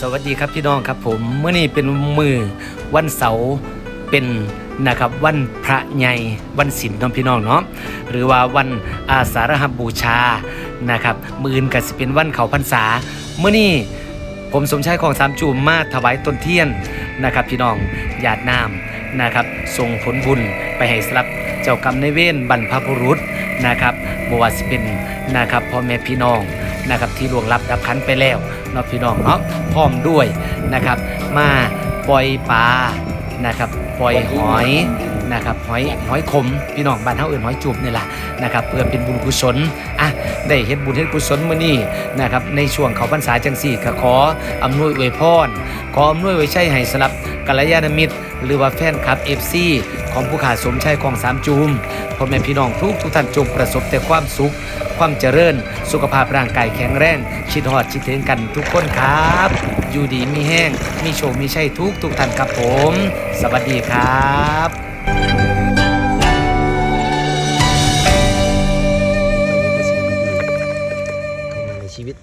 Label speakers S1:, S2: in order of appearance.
S1: สวัสดีครับพี่น้องครับผมเมื่อนี้เป็นมือวันเสาร์เป็นนะครับวันพระใหญ่วันศีลน้องพี่น้องเนาะหรือว่าวันอาสาฬหบูชานะครับมือนก็สิเป็นวันเขาพรรษาเมื่อนี้ผมสมชายของสามจูมมาถวายต้นเทียนนะครับพี่น้องหยาดน้ำนะครับส่งผลบุญไปให้สำหรับเจ้ากรรมในายเวรบรรพบุรุษนะครับบวาสิเป็นนะครับพ่อแม่พี่น้อง นะครับที่ล่วงลับดับขันไปแล้วเนาะพี่น้องเนาะพร้อมด้วยนะครับมาปล่อยปลานะครับปล่อยหอยนะครับหอยหอยขมพี่น้องบ้านเฮาเอื่นหอยจูบนี่แหละนะครับเพื่อเป็นบุญกุศลอะได้เฮ็ดบุญเฮ็ดกุศลมื้อนี้นะครับในช่วงเขาพรรษาจังสี่ก็ขออำนวยอวยพรขออำนวยไว้ใช้ให้สำหรับ กัลยาณมิตร หรือว่าแฟนคลับเอฟซีของผู้ขาสมชายของสามจูมพ่อแม่พี่น้องทุกทุกท่านจงประสบแต่ความสุข ความเจริญ สุขภาพร่างกายแข็งแรงชิดหอดชิดถึงกันทุกคนครับ อยู่ดีมีแห้ง มีโชคมีชัยทุกทุกท่านครับผม สวัสดีครับชีวิต